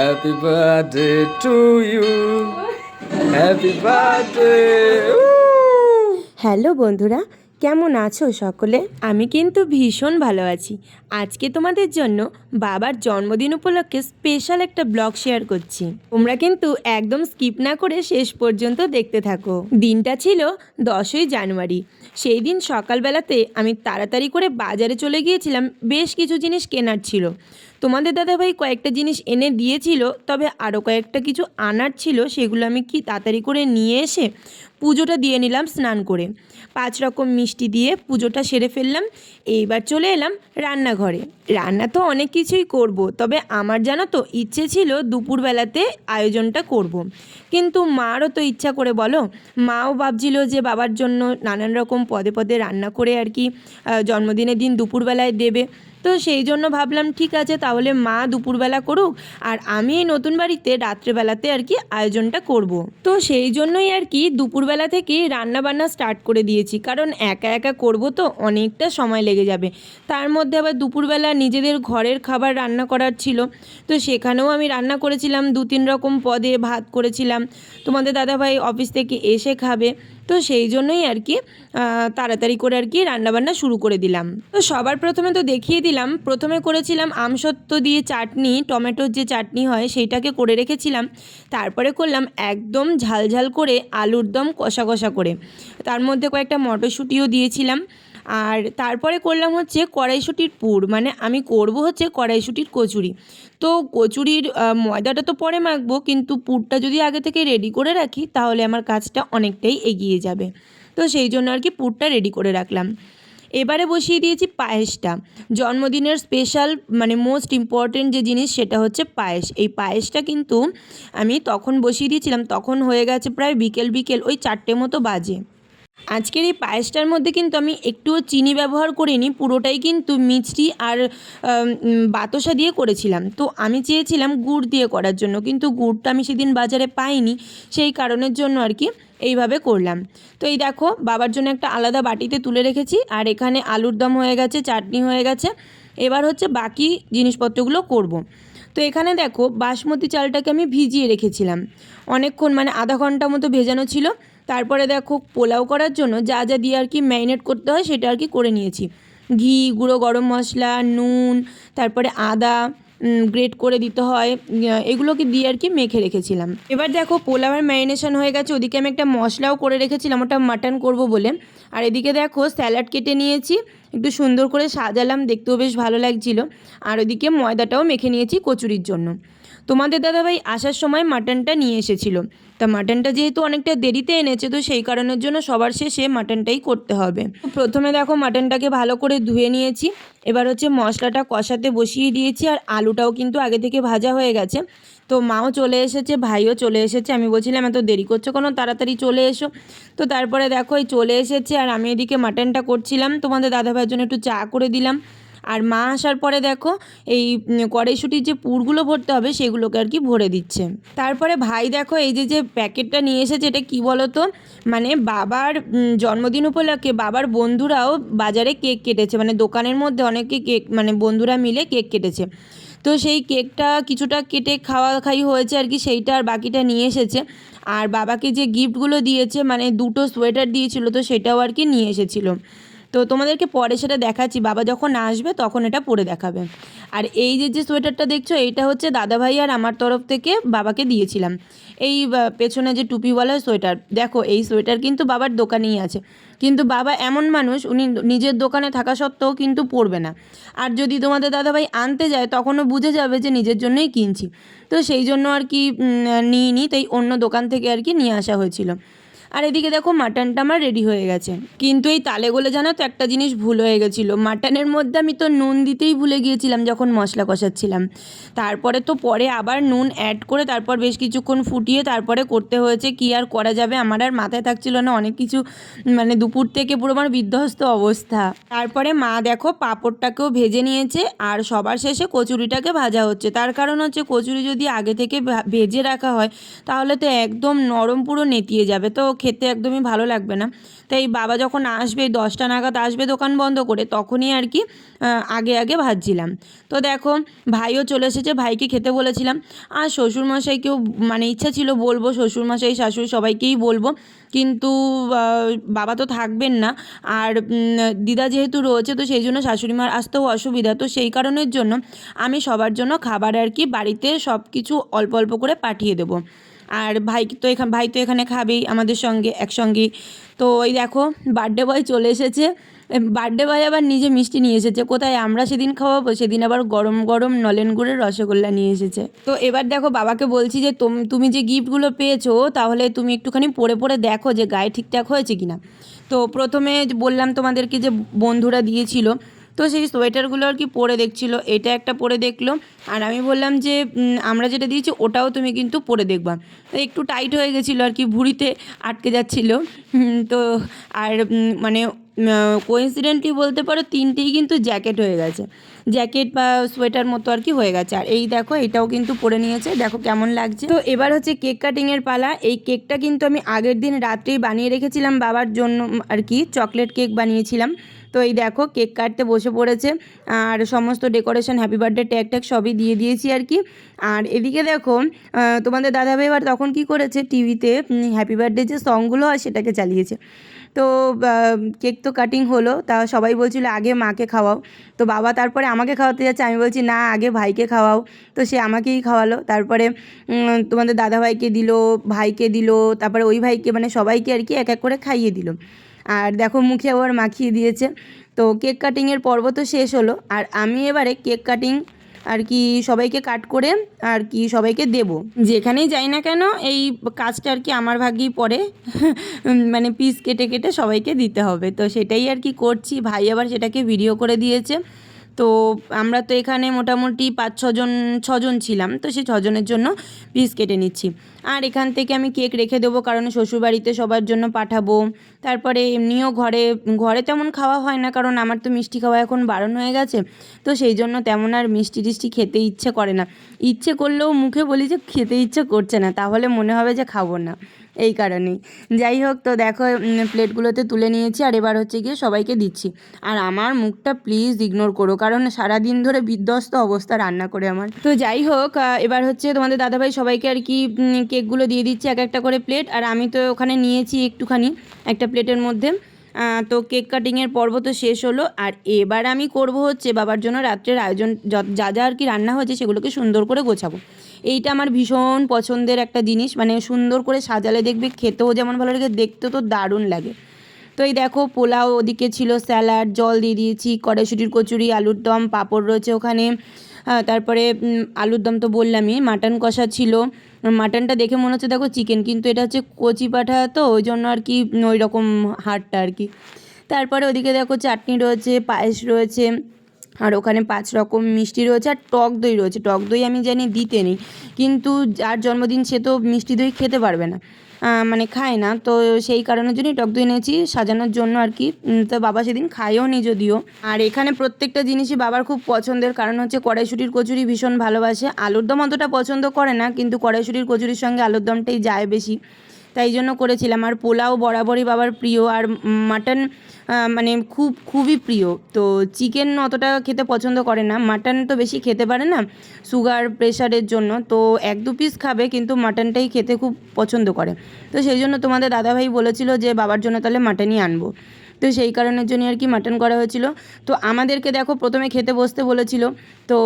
Happy birthday to you. Happy birthday. Hello বন্ধুরা। কেমন আছো সকলে? আমি কিন্তু ভীষণ ভালো আছি। আজকে তোমাদের জন্য বাবার জন্মদিন উপলক্ষে স্পেশাল একটা ব্লগ শেয়ার করছি। তোমরা কিন্তু একদম স্কিপ না করে শেষ পর্যন্ত দেখতে থাকো। দিনটা ছিল দশই জানুয়ারি। সেই দিন সকালবেলাতে আমি তাড়াতাড়ি করে বাজারে চলে গিয়েছিলাম। বেশ কিছু জিনিস কেনার ছিল। তোমাদের দাদাভাই কয়েকটা জিনিস এনে দিয়েছিল, তবে আরও কয়েকটা কিছু আনার ছিল, সেগুলো আমি কি তাড়াতাড়ি করে নিয়ে এসে পুজোটা দিয়ে নিলাম স্নান করে। পাঁচ রকম মিষ্টি দিয়ে পুজোটা সেরে ফেললাম, এইবার চলে এলাম রান্নাঘরে। রান্না তো অনেক কিছুই করব, তবে আমার জানো তো ইচ্ছে ছিল দুপুরবেলাতে আয়োজনটা করব। কিন্তু মারও তো ইচ্ছা করে বলো, মাও ভাবছিল যে বাবার জন্য নানান রকম পদে পদে রান্না করে আর কি জন্মদিনের দিন দুপুরবেলায় দেবে। তো সেই জন্য ভাবলাম, ঠিক আছে, তাহলে মা দুপুরবেলা করুক, আর আমি এই নতুন বাড়িতে রাত্রেবেলাতে আর কি আয়োজনটা করব। তো সেই জন্যই আর কি দুপুরবেলা থেকে রান্না বান্না স্টার্ট করে দিয়েছি, কারণ একা একা করব তো অনেকটা সময় লেগে যাবে তার মধ্যে আবার দুপুরবেলা নিজেদের ঘরের খাবার রান্না করার ছিল, তো সেখানেও আমি রান্না করেছিলাম দু তিন রকম পদে ভাত করেছিলাম তোমাদের দাদাভাই অফিস থেকে এসে খাবে তো সেই জন্যই আর কি তাড়াতাড়ি করে আর কি রান্নাবান্না শুরু করে দিলাম। তো সবার প্রথমে তো দেখিয়ে দিলাম, প্রথমে করেছিলাম আমসত্ত্ব দিয়ে চাটনি, টমেটোর যে চাটনি হয় সেইটাকে করে রেখেছিলাম। তারপরে করলাম একদম ঝালঝাল করে আলুর দম কষা কষা করে। তার মধ্যে কয়েকটা মটরশুঁটিও দিয়েছিলাম। আর তারপরে করলাম হচ্ছে কড়াইশুঁটির পুর মানে আমি করব হচ্ছে কড়াইশুঁটির কচুরি। তো কচুরির ময়দাটা তো পরে মাখবো, কিন্তু পুরটা যদি আগে থেকে রেডি করে রাখি, তাহলে আমার কাজটা অনেকটাই এগিয়ে যাবে। তো সেই জন্য আর কি পুরটা রেডি করে রাখলাম। এবারে বসিয়ে দিয়েছি পায়েসটা। জন্মদিনের স্পেশাল মানে মোস্ট ইম্পর্টেন্ট যে জিনিস, সেটা হচ্ছে পায়েস। এই পায়েসটা কিন্তু আমি তখন বসিয়ে দিয়েছিলাম, তখন হয়ে গেছে প্রায় বিকেল বিকেল, ওই চারটে মতো বাজে। আজকের এই পায়েসটার মধ্যে কিন্তু আমি একটুও চিনি ব্যবহার করিনি, পুরোটাই কিন্তু মিষ্টি আর বাতাসা দিয়ে করেছিলাম। তো আমি চেয়েছিলাম গুড় দিয়ে করার জন্য, কিন্তু গুড়টা আমি সেদিন বাজারে পাইনি, সেই কারণের জন্য আর কি এইভাবে করলাম। তো এই দেখো, বাবার জন্য একটা আলাদা বাটিতে তুলে রেখেছি, আর এখানে আলুর দম হয়ে গেছে, চাটনি হয়ে গেছে। এবার হচ্ছে বাকি জিনিসপত্রগুলো করব। তো এখানে দেখো, বাসমতি চালটাকে আমি ভিজিয়ে রেখেছিলাম। অনেকক্ষণ মানে আধা ঘণ্টা মতো ভেজানো ছিল। তারপরে দেখো পোলাও করার জন্য যা যা দিয়ে আর কি ম্যারিনেট করতে হয় সেটা আর কি করে নিয়েছি। ঘি, গুঁড়ো গরম মশলা, নুন, তারপরে আদা গ্রেট করে দিতে হয় এগুলোকে দিয়ে আর কি মেখে রেখেছিলাম। এবার দেখো পোলাওয়ের ম্যারিনেশন হয়ে গেছে, ওদিকে আমি একটা মশলাও করে রেখেছিলাম, ওটা মাটন করব বলে। আর এদিকে দেখো স্যালাড কেটে নিয়েছি, একটু সুন্দর করে সাজালাম, দেখতেও বেশ ভালো লাগছিল। আর ওদিকে ময়দাটাও মেখে নিয়েছি কচুরির জন্য। তোমাদের দাদাভাই আসার সময় মাটনটা নিয়ে এসেছিল। তা মাটনটা যেহেতু অনেকটা দেরিতে এনেছে, তো সেই কারণের জন্য সবার শেষে মাটনটাই করতে হবে। প্রথমে দেখো মাটনটাকে ভালো করে ধুয়ে নিয়েছি। এবার হচ্ছে মশলাটা কষাতে বসিয়ে দিয়েছি, আর আলুটাও কিন্তু আগে থেকে ভাজা হয়ে গেছে। তো মাও চলে এসেছে, ভাইও চলে এসেছে। আমি বলছিলাম, এত দেরি করছ কোনো? তাড়াতাড়ি চলে এসো। তো তারপরে দেখো এই চলে এসেছে, আর আমি এদিকে মাটনটা করছিলাম। তোমাদের দাদাভাইয়ের জন্য একটু চা করে দিলাম। আর মা আসার পরে দেখো, এই কড়াইশুটির যে পুরগুলো ভরতে হবে, সেগুলোকে আর কি ভরে দিচ্ছে। তারপরে ভাই দেখো, এই যে যে প্যাকেটটা নিয়ে এসেছে, এটা কি বলো তো মানে বাবার জন্মদিন উপলক্ষে বাবার বন্ধুরাও বাজারে কেক কেটেছে। মানে দোকানের মধ্যে অনেকে কেক মানে বন্ধুরা মিলে কেক কেটেছে। তো সেই কেকটা কিছুটা কেটে খাওয়া খাই হয়েছে আর কি, সেইটা আর বাকিটা নিয়ে এসেছে। আর বাবাকে যে গিফটগুলো দিয়েছে মানে দুটো সোয়েটার দিয়েছিল, তো সেটাও আর কি নিয়ে এসেছিল। তো তোমাদেরকে পরে সেটা দেখাচ্ছি। বাবা যখন আসবে তখন এটা পরে দেখাবে। আর এই যে যে সোয়েটারটা দেখছ, এইটা হচ্ছে দাদাভাই আর আমার তরফ থেকে বাবাকে দিয়েছিলাম। এই পেছনে যে টুপিওয়ালা সোয়েটার, দেখো এই সোয়েটার কিন্তু বাবার দোকানেই আছে। কিন্তু বাবা এমন মানুষ, উনি নিজের দোকানে থাকা সত্ত্বেও কিন্তু পরবে না। আর যদি তোমাদের দাদাভাই আনতে যায়, তখনও বুঝে যাবে যে নিজের জন্যই কিনছি। তো সেই জন্য আর কি নিই নি তাই অন্য দোকান থেকে আর কি নিয়ে আসা হয়েছিল। আর এদিকে দেখো মাটনটা আমার রেডি হয়ে গেছে। কিন্তু এই তালে গোলে জানো তো একটা জিনিস ভুল হয়ে গেছিল। মাটনের মধ্যে আমি তো নুন দিতেই ভুলে গিয়েছিলাম যখন মশলা কষাচ্ছিলাম। তারপরে তো পরে আবার নুন অ্যাড করে তারপর বেশ কিছুক্ষণ ফুটিয়ে তারপরে করতে হয়েছে। কি আর করা যাবে? আমার আর মাথায় থাকছিল না অনেক কিছু মানে দুপুর থেকে পুরো আমার বিধ্বস্ত অবস্থা। তারপরে মা দেখো পাঁপড়টাকেও ভেজে নিয়েছে আর সবার শেষে কচুরিটাকে ভাজা হচ্ছে। তার কারণ হচ্ছে কচুরি যদি আগে থেকে ভেজে রাখা হয়, তাহলে তো একদম নরম পুরো নেতিয়ে যাবে। তো খেতে একদমই ভালো লাগবে না। তাই বাবা যখন আসবে, দশটা নাগাদ আসবে দোকান বন্ধ করে, তখনই আর কি আগে আগে ভাজছিলাম। তো দেখো, ভাইও চলে এসেছে, ভাইকে খেতে বলেছিলাম। আর শ্বশুরমশাইকেও মানে ইচ্ছা ছিল বলব, শ্বশুরমশাই, শাশুড়ি সবাইকেই বলব। কিন্তু বাবা তো থাকবেন না। আর দিদা যেহেতু রয়েছে, তো সেই জন্য শাশুড়ি মার আসতেও অসুবিধা। তো সেই কারণের জন্য আমি সবার জন্য খাবার আর কি, বাড়িতে সব কিছু অল্প অল্প করে পাঠিয়ে দেবো। আর ভাই তো এখানে, ভাই তো এখানে খাবেই আমাদের সঙ্গে, একসঙ্গেই। তো ওই দেখো বার্থডে বয় চলে এসেছে। বার্থডে বয় আবার নিজে মিষ্টি নিয়ে এসেছে। কোথায় আমরা সেদিন খাওয়াবো? সেদিন আবার গরম গরম নলেন গুড়ের রসগোল্লা নিয়ে এসেছে। তো এবার দেখো, বাবাকে বলছি যে, তোম- যে গিফটগুলো পেয়েছ, তাহলে তুমি একটুখানি পরে পরে দেখো যে গায়ে ঠিকঠাক হয়েছে কিনা? তো প্রথমে বললাম তোমাদেরকে যে বন্ধুরা দিয়েছিল তো সেই সোয়েটারগুলো আর কি পরে দেখছিল, এটা একটা পরে দেখল। আর আমি বললাম যে আমরা যেটা দিয়েছি ওটাও তুমি কিন্তু পরে দেখবা। একটু টাইট হয়ে গেছিল আর কি, ভুঁড়িতে আটকে যাচ্ছিল। তো আর মানে কোইন্সিডেন্টলি বলতে পারো তিনটেই কিন্তু জ্যাকেট হয়ে গেছে। জ্যাকেট বা সোয়েটার মতো আর কি হয়ে গেছে। আর এই দেখো, এটাও কিন্তু পরে নিয়েছে। দেখো কেমন লাগছে। তো এবার হচ্ছে কেক কাটিংয়ের পালা। এই কেকটা কিন্তু আমি আগের দিন রাত্রেই বানিয়ে রেখেছিলাম বাবার জন্য আর কি চকলেট কেক বানিয়েছিলাম। তো এই দেখো কেক কাটতে বসে পড়েছে। আর সমস্ত decoration happy birthday tag tag সবই দিয়ে দিয়েছি আর কি। আর এদিকে দেখো তোমাদের দাদাভাই এবার তখন কি করেছে, টিভিতে হ্যাপি বার্থডে যে সংগুলো হয় সেটাকে চালিয়েছে। তো কেক তো কাটিং হলো, তা সবাই বলছিল আগে মাকে খাওয়াও। তো বাবা তারপরে আমাকে খাওয়াতে যাচ্ছে, আমি বলছি না, আগে ভাইকে খাওয়াও। তো সে আমাকেই খাওয়ালো, তারপরে তোমাদের দাদাভাইকে দিল, ভাইকে দিল, তারপরে ওই ভাইকে মানে সবাইকে আর কি এক এক করে খাইয়ে দিল। আর দেখো মুখে আবার মাখিয়ে দিয়েছে। তো কেক কাটিংয়ের পর্ব তো শেষ হলো। আর আমি এবারে কেক কাটিং আর কি সবাইকে কাট করে আর কি সবাইকে দেব। যেখানেই যাই না কেন এই কাজটা আর কি আমার ভাগেই পড়ে। মানে পিস কেটে কেটে সবাইকে দিতে হবে। তো সেটাই আর কি করছি। ভাই আবার সেটাকে ভিডিও করে দিয়েছে। তো আমরা তো এখানে মোটামুটি পাঁচ, ছজন ছজন ছিলাম। তো সেই ছজনের জন্য পিস কেটে নিচ্ছি। আর এখান থেকে আমি কেক রেখে দেবো কারণ শ্বশুরবাড়িতে সবার জন্য পাঠাবো। তারপরে এমনিও ঘরে ঘরে তেমন খাওয়া হয় না কারণ আমার তো মিষ্টি খাওয়া এখন বারণ হয়ে গেছে। তো সেই জন্য তেমন আর মিষ্টি টিষ্টি খেতে ইচ্ছে করে না। ইচ্ছে করলেও মুখে বলি যে খেতে ইচ্ছে করছে না। তাহলে মনে হবে যে খাব না। এই কারণেই। যাই হোক তো দেখো প্লেটগুলোতে তুলে নিয়েছি আর এবার হচ্ছে গিয়ে সবাইকে দিচ্ছি। আর আমার মুখটা প্লিজ ইগনোর করো, কারণ সারাদিন ধরে বিধ্বস্ত অবস্থা রান্না করে আমার। তো যাই হোক এবার হচ্ছে তোমাদের দাদাভাই সবাইকে আর কি কেকগুলো দিয়ে দিচ্ছে এক একটা করে প্লেট। আর আমি তো ওখানে নিয়েছি একটুখানি, একটা প্লেটের মধ্যে। তো কেক কাটিংয়ের পর্ব তো শেষ হলো। আর এবার আমি করব হচ্ছে বাবার জন্য রাত্রের আয়োজন যা যা আর কি রান্না হয়েছে সেগুলোকে সুন্দর করে গোছাবো। এইটা আমার ভীষণ পছন্দের একটা জিনিস। মানে সুন্দর করে সাজালে দেখবে, খেতেও যেমন ভালো লাগে দেখতেও তো দারুণ লাগে। তো এই দেখো, পোলাও ওদিকে ছিল, স্যালাড, জল দিয়ে দিয়েছি, কড়াইশুটির কচুরি, আলুর দম, পাঁপড় রয়েছে ওখানে। তারপরে আলুর দম তো বললামই, মাটন কষা ছিল। মাটনটা দেখে মনে হচ্ছে দেখো চিকেন, কিন্তু এটা হচ্ছে কচি পাঠা তো, ওই জন্য আর কি ওই রকম হাড়টা আর কি। তারপরে ওদিকে দেখো চাটনি রয়েছে, পায়েস রয়েছে। আর ওখানে পাঁচ রকম মিষ্টি রয়েছে আর টক দই রয়েছে। টক দই আমি জানি দিতে নেই, কিন্তু যার জন্মদিন সে তো মিষ্টি দই খেতে পারবে না মানে খায় না। তো সেই কারণের জন্যই টক দই এনেছি সাজানোর জন্য আর কি। তো বাবা সেদিন খায়ও নি যদিও। আর এখানে প্রত্যেকটা জিনিসই বাবার খুব পছন্দের, কারণ হচ্ছে কড়াইশুটির কচুরি ভীষণ ভালোবাসে। আলুর দম অতটা পছন্দ করে না, কিন্তু কড়াইশুটির কচুরির সঙ্গে আলুর দমটাই যায় বেশি। তাই জন্য করেছিলাম। আর পোলাও বরাবরই বাবার প্রিয়। আর মাটন মানে খুব, খুবই প্রিয়। তো চিকেন অতটা খেতে পছন্দ করে না। মাটন তো বেশি খেতে পারে না সুগার প্রেশারের জন্য। তো এক দু পিস খাবে কিন্তু মাটনটাই খেতে খুব পছন্দ করে। তো সেই জন্য তোমাদের দাদাভাই বলেছিল যে বাবার জন্য তাহলে মাটনই আনব। তো সেই কারণের জন্য আর কি মাটন করা হয়েছিল। তো আমাদেরকে দেখো প্রথমে খেতে বসতে বলেছিল। তো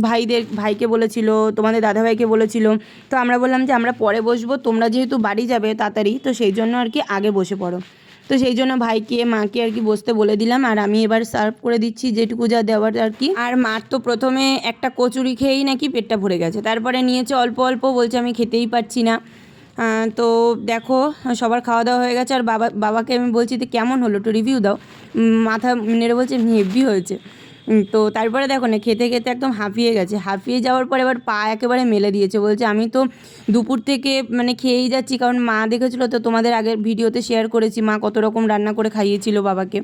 ভাইদের, ভাইকে বলেছিল, তোমাদের দাদাভাইকে বলেছিল। তো আমরা বললাম যে আমরা পরে বসবো, তোমরা যেহেতু বাড়ি যাবে তাড়াতাড়ি, তো সেই জন্য আর কি আগে বসে পড়ো। তো সেই জন্য ভাইকে, মাকে আর কি বসতে বলে দিলাম। আর আমি এবার সার্ভ করে দিচ্ছি যেটুকু যা দেওয়ার আর কি। আর মার তো প্রথমে একটা কচুরি খেয়েই নাকি পেটটা ভরে গেছে। তারপরে নিয়েছে অল্প অল্প, বলছে আমি খেতেই পারছি না। তো দেখো, সবার খাওয়া দাওয়া হয়ে গেছে। আর বাবা, বাবাকে আমি বলছি যে কেমন হলো? একটু রিভিউ দাও। মাথা নেড়ে বলছে, হেভি হয়েছে। তো তারপরে দেখো না, খেতে খেতে একদম হাঁপিয়ে গেছে। হাঁপিয়ে যাওয়ার পর এবার পা একেবারে মেলে দিয়েছে। বলছে, আমি তো দুপুর থেকে মানে খেয়েই যাচ্ছি, কারণ মা দেখেছিলো তো তোমাদের আগের ভিডিওতে শেয়ার করেছি, মা কত রকম রান্না করে খাইয়েছিল বাবাকে।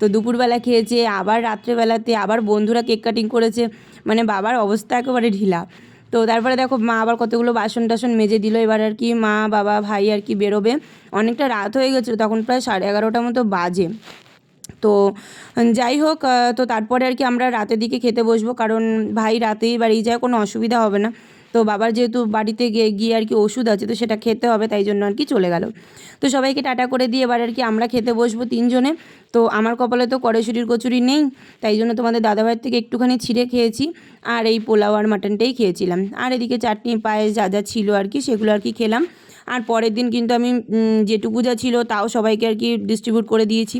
তো দুপুরবেলা খেয়েছে, আবার রাত্রেবেলাতে আবার বন্ধুরা কেক কাটিং করেছে মানে বাবার অবস্থা একেবারে ঢিলা। তো তারপরে দেখো, মা আবার কতগুলো বাসন টাসন মেজে দিল, এবার আর কি মা, বাবা, ভাই আর কি বেরোবে। অনেকটা রাত হয়ে গেছিল, তখন প্রায় সাড়ে এগারোটার মতো বাজে। তো যাই হোক তো তারপরে আর কি আমরা রাতের দিকে খেতে বসবো। কারণ ভাই রাতেই বাড়ি যায়, কোনো অসুবিধা হবে না। তো বাবার যেহেতু বাড়িতে গিয়ে গিয়ে আর কি ওষুধ আছে, তো সেটা খেতে হবে, তাই জন্য আর কি চলে গেল। তো সবাইকে টাটা করে দিয়ে এবার আর কি আমরা খেতে বসবো তিনজনে। তো আমার কপালে তো কড়াইশুটির কচুরি নেই, তাই জন্য তোমাদের দাদাভাইয়ের থেকে একটুখানি ছিঁড়ে খেয়েছি। আর এই পোলাও আর মাটনটাই খেয়েছিলাম। আর এদিকে চাটনি, পায়েস যা যা ছিল আর কি, সেগুলো আর কি খেলাম। আর পরের দিন কিন্তু আমি যেটুকু যা ছিল, তাও সবাইকে আর কি ডিস্ট্রিবিউট করে দিয়েছি।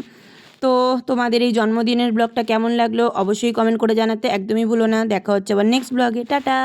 তো তোমাদের এই জন্মদিনের ব্লগটা কেমন লাগল? অবশ্যই কমেন্ট করে জানাতে একদমই ভুলো না। দেখা হচ্ছে আবার নেক্সট ব্লগে টাটা!